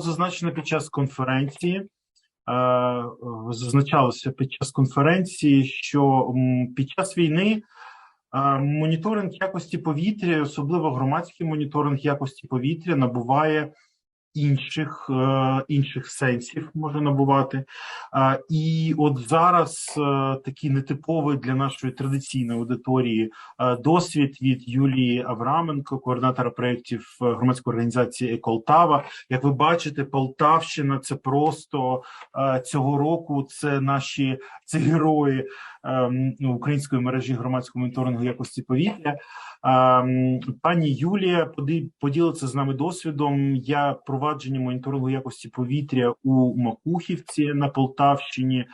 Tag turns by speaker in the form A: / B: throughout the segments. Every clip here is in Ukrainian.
A: зазначено під час конференції. е, Зазначалося під час конференції, що під час війни е, моніторинг якості повітря, особливо громадський моніторинг якості повітря, набуває інших, е, інших сенсів, може набувати. Е, І от зараз е, такий нетиповий для нашої традиційної аудиторії досвід від Юлії Авраменко, координатора проєктів громадської організації «Еколтава». Як ви бачите, Полтавщина це просто цього року. Це наші це герої української мережі громадського моніторингу якості повітря. Ем, Пані Юлія поділиться з нами досвідом. Я провадження моніторингу якості повітря у Макухівці на Полтавщині е,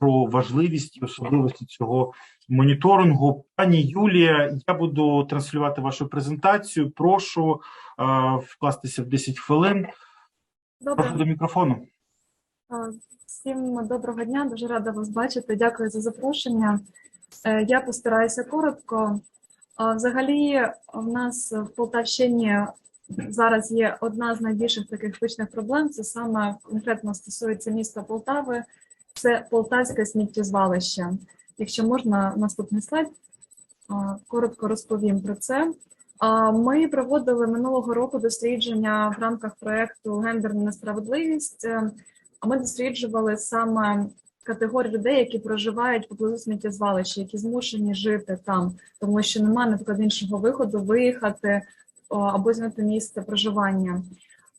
A: про важливість і особливості цього моніторингу. Пані Юлія, я буду транслювати вашу презентацію. Прошу е, вкластися в 10 хвилин.
B: Добре,
A: Прошу до мікрофону.
B: Всім доброго дня, дуже рада вас бачити. Дякую за запрошення. Е, Я постараюся коротко. Взагалі, в нас в Полтавщині зараз є одна з найбільших таких точних проблем. Це саме конкретно стосується міста Полтави. Це Полтавське сміттєзвалище. Якщо можна, наступний слайд. Коротко розповім про це. Ми проводили минулого року дослідження в рамках проекту Гендерна несправедливість. Ми досліджували саме категорію людей, які проживають поблизу сміттєзвалища, які змушені жити там, тому що немає, наприклад, іншого виходу виїхати або змінити місце проживання.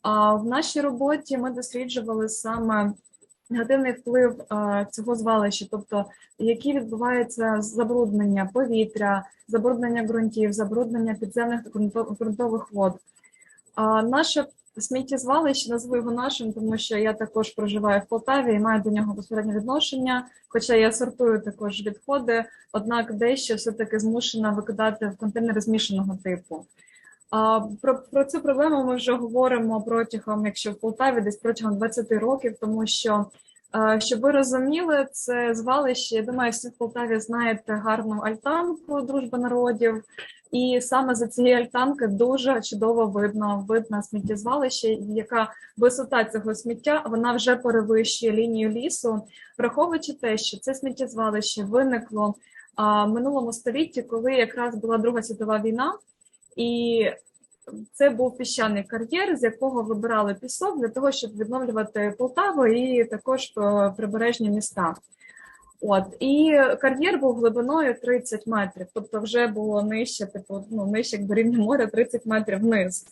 B: А в нашій роботі ми досліджували саме негативний вплив е, цього звалища, тобто які відбуваються забруднення повітря, забруднення ґрунтів, забруднення підземних ґрунтових вод. А наше сміттєзвалище назву його нашим, тому що я також проживаю в Полтаві і маю до нього безпосереднє відношення. Хоча я сортую також відходи, однак дещо все-таки змушена викидати в контейнери змішаного типу. А, Про, про цю проблему ми вже говоримо протягом, якщо в Полтаві, десь протягом 20 років, тому що, щоб ви розуміли, це звалище, я думаю, всі в Полтаві знаєте гарну альтанку Дружба народів. І саме за цієї альтанки дуже чудово видно видно сміттєзвалище, яка висота цього сміття вона вже перевищує лінію лісу, враховуючи те, що це сміттєзвалище виникло в минулому столітті, коли якраз була Друга світова війна, і це був піщаний кар'єр, з якого вибирали пісок для того, щоб відновлювати Полтаву і також е, прибережні міста. От і кар'єр був глибиною 30 метрів, тобто вже було нижче, типу, ну нижче як до рівня моря 30 метрів вниз.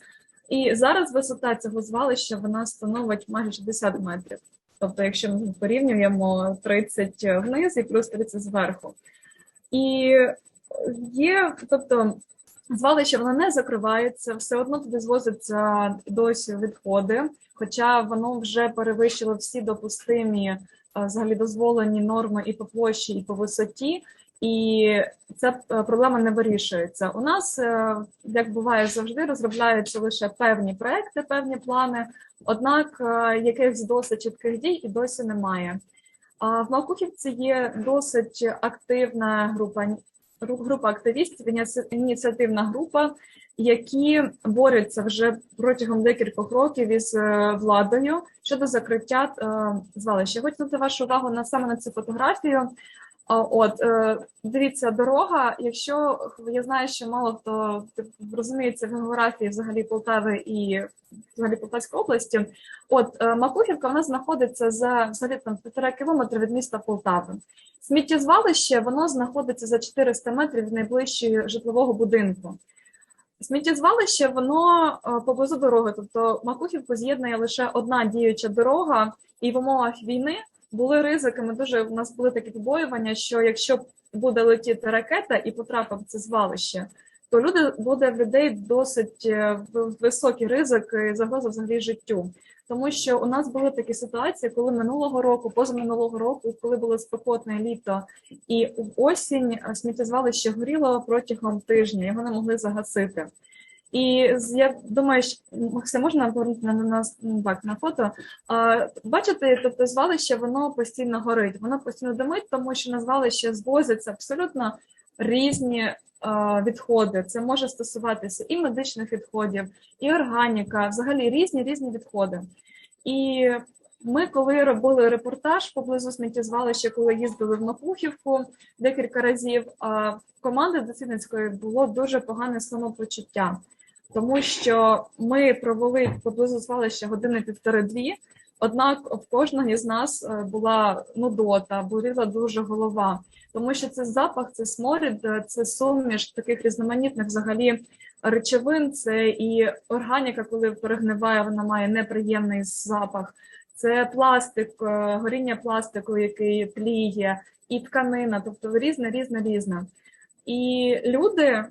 B: І зараз висота цього звалища вона становить майже 60 метрів. Тобто, якщо ми порівнюємо 30 вниз і плюс 30 зверху. І є, тобто, звалище воно не закривається, все одно туди звозяться досі відходи, хоча воно вже перевищило всі допустимі е, взагалі дозволені норми і по площі, і по висоті, і ця е, проблема не вирішується. У нас, е, як буває завжди, розробляються лише певні проекти, певні плани, однак якихось досить чітких дій і досі немає. В Макухівці є досить активна група гру- група активістів, ініці- ініціативна група, які борються вже протягом декількох років із е, владою щодо закриття е, звалища. Хочу звернути вашу увагу на саме на цю фотографію. От е, дивіться, дорога. Якщо я знаю, що мало хто розуміється в географії взагалі Полтави і взагалі Полтавської області. От е, Макухівка вона знаходиться за взагалі там півтора кілометра від міста Полтави. Сміттєзвалище воно знаходиться за 400 метрів від найближчого житлового будинку. Сміттєзвалище воно е, поблизу дороги, тобто Макухівку з'єднує лише одна діюча дорога, і в умовах війни були ризиками. Дуже у нас були такі побоювання, що якщо буде летіти ракета і потрапив це звалище, то люди буде в людей досить е, в- високий ризик і загроза взагалі життю. Тому що у нас були такі ситуації, коли минулого року, позаминулого року, коли було спекотне літо, і в осінь е, сміттєзвалище горіло протягом тижня, його не могли загасити. І я думаю, що Максим, можна повернути на, на нас ну, на фото. А, бачите, тобто звалище воно постійно горить, воно постійно димить, тому що на звалище звозяться абсолютно різні е, відходи. Це може стосуватися і медичних відходів, і органіка, взагалі різні різні відходи. І ми, коли робили репортаж поблизу сміттєзвалища, коли їздили в Макухівку декілька разів, а команди дослідницької було дуже погане самопочуття, тому що ми провели поблизу звалища години півтори-дві. Однак в кожного із нас е, була нудота, боліла дуже голова, тому що це запах, це сморід, е, це суміш таких різноманітних взагалі речовин. Це і органіка, коли перегниває, вона має неприємний запах. Це пластик, е, горіння пластику, який тліє, і тканина, тобто різне, різне, різне. І люди,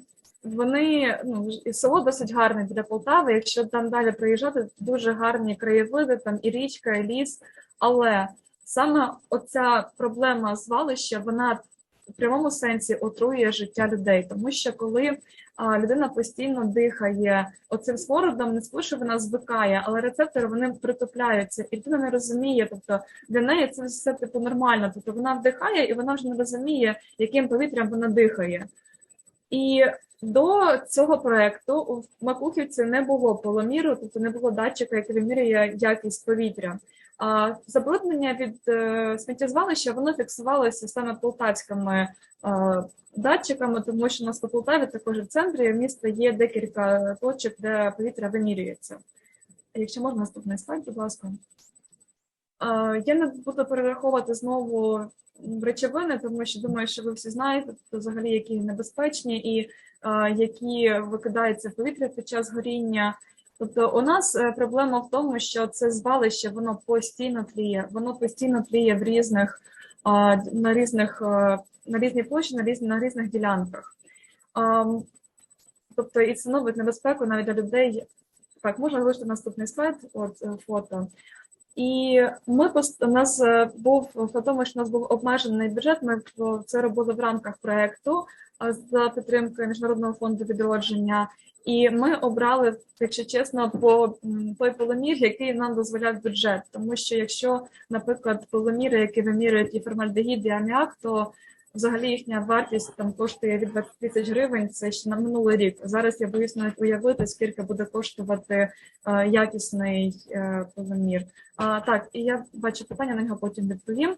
B: вони ну і село досить гарне біля Полтави. Якщо там далі приїжджати, дуже гарні краєвиди, там і річка, і ліс. Але саме оця проблема звалища, вона в прямому сенсі отруює життя людей, тому що коли а, людина постійно дихає оцим смородом, не що вона звикає, але рецептори вони притупляються, і людина не розуміє. Тобто для неї це все типу нормально. Тобто вона вдихає і вона вже не розуміє, яким повітрям вона дихає. І до цього проекту в Макухівці не було поломіру, тобто не було датчика, який вимірює якість повітря. А забруднення від е, сміттєзвалища воно фіксувалося саме полтавськими е, датчиками, тому що у нас по Полтаві також в центрі міста є декілька точок, де повітря вимірюється. Якщо можна, наступний слайд, будь ласка. Е, я не буду перераховувати знову речовини, тому що думаю, що ви всі знаєте, тобто, взагалі, які небезпечні і е, які викидаються в повітря під час горіння. Тобто, у нас е, проблема в тому, що це звалище воно постійно тліє, воно постійно тліє в різних на різних на різній площі, на різних на різних ділянках. Ем, Тобто і становить небезпеку навіть для людей. Так, можна залишити наступний слайд, от фото. І ми у нас е, був по тому, що у нас був обмежений бюджет. Ми це робили в рамках проекту за підтримкою міжнародного фонду відродження. І ми обрали, якщо чесно, по той полумір, який нам дозволяв бюджет. Тому що якщо, наприклад, полуміри, які вимірюють і формальдегід, і аміак, то взагалі їхня вартість там коштує від 20 тисяч гривень. Це ще на минулий рік. Зараз я боюсь навіть уявити, скільки буде коштувати е, якісний е, полумір. А, так, і я бачу питання, на нього потім відповім.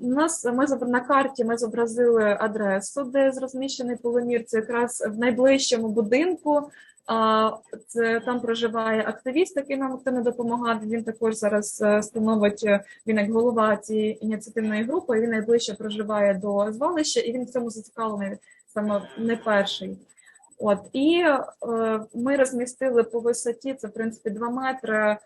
B: У нас ми на карті ми зобразили адресу, де розміщений полумір. Це якраз в найближчому будинку. Це там проживає активіст, який нам активно допомагав. Він також зараз е, становить е, він як голова цієї ініціативної групи. Він найближче проживає до звалища, і він в цьому зацікавлений саме не перший. От і е, ми розмістили по висоті, це в принципі 2 метри е,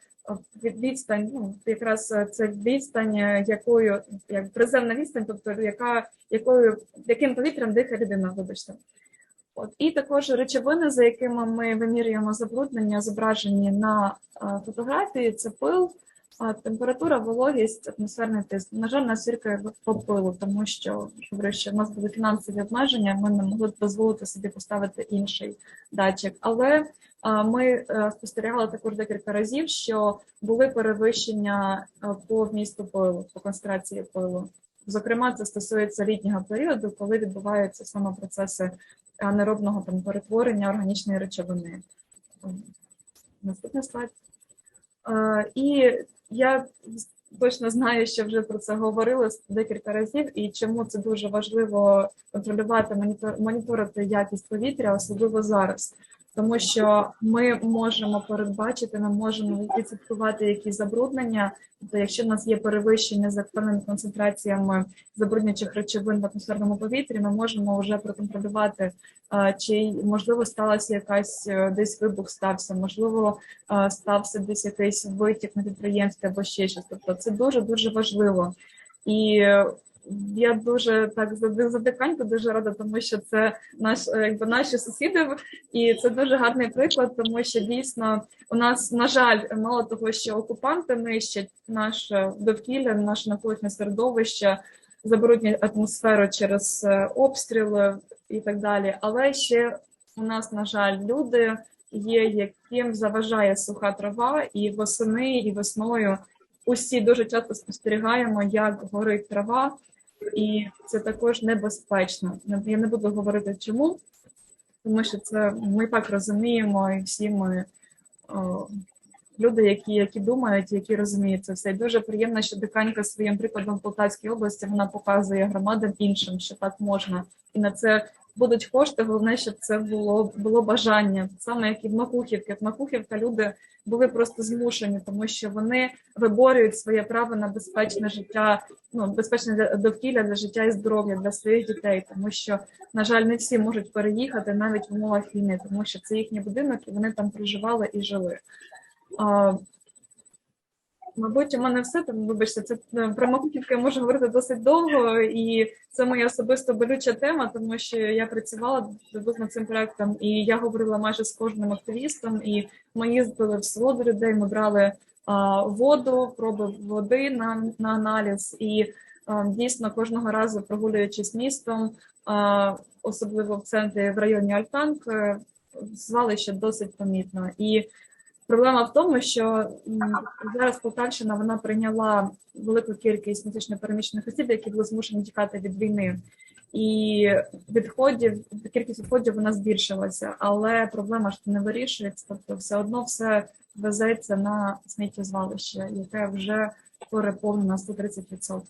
B: від відстань. Ну якраз це відстань, якою як приземна відстань, тобто яка якою яким повітрям дихає людина, вибачте. От і також речовини, за якими ми вимірюємо забруднення, зображені на е, фотографії. Це пил, температура, вологість, атмосферний тиск. На жаль, нас тільки по пилу, тому що говорю, що в нас були фінансові обмеження. Ми не могли дозволити собі поставити інший датчик. Але ми е, спостерігали також декілька разів, що були перевищення е, по вмісту пилу, по концентрації пилу. Зокрема, це стосується літнього періоду, коли відбуваються саме процеси анаеробного там перетворення органічної речовини. Наступний слайд. Е, І я точно знаю, що вже про це говорили декілька разів, і чому це дуже важливо контролювати, монітор- моніторити якість повітря, особливо зараз. Тому що ми можемо передбачити, ми можемо відслідкувати якісь забруднення. Тобто, якщо в нас є перевищення за певними концентраціями забруднюючих речовин в атмосферному повітрі, ми можемо вже проконтролювати, чи можливо сталася якась е, десь вибух стався, можливо, стався десь якийсь витік на підприємстві або ще щось. Тобто це дуже дуже важливо. І я дуже так за за диканьку дуже рада, тому що це наш е, якби наші сусіди, і це дуже гарний приклад, тому що дійсно у нас на жаль, мало того, що окупанти нищать наше довкілля, наше навколишнє середовище, забруднюють атмосферу через е, обстріли і так далі. Але ще у нас, на жаль, люди є, яким заважає суха трава, і восени, і весною усі дуже часто спостерігаємо, як горить трава, і це також небезпечно. Я не буду говорити чому, тому що це ми так розуміємо, і всі ми о, люди, які, які думають, які розуміють це все. І дуже приємно, що диканька своїм прикладом в Полтавській області вона показує громадам іншим, що так можна, і на це будуть кошти. Головне, щоб це було було бажання. Саме як і в Макухівці. В Макухівка люди були просто змушені, тому що вони виборюють своє право на безпечне життя, ну безпечне для- довкілля для життя і здоров'я для своїх дітей, тому що на жаль, не всі можуть переїхати навіть в умовах війни, тому що це їхній будинок, і вони там проживали і жили. Мабуть, у мене все там, вибачте, це е, про Макухівку я можу говорити досить довго, і це моя особисто болюча тема, тому що я працювала над цим проектом, і я говорила майже з кожним активістом. І ми їздили в село до людей. Ми брали а, воду, проби води на, на аналіз, і а, дійсно кожного разу прогулюючись містом, а, особливо в центрі в районі Альтанк, е, звалище досить помітно. І Проблема в тому, що зараз Полтавщина вона прийняла велику кількість внутрішньо переміщених осіб, які були змушені тікати від війни. І відходів, кількість відходів вона збільшилася, але проблема ж не вирішується. Тобто, все одно все везеться на сміттєзвалище, яке вже переповнено на 130%.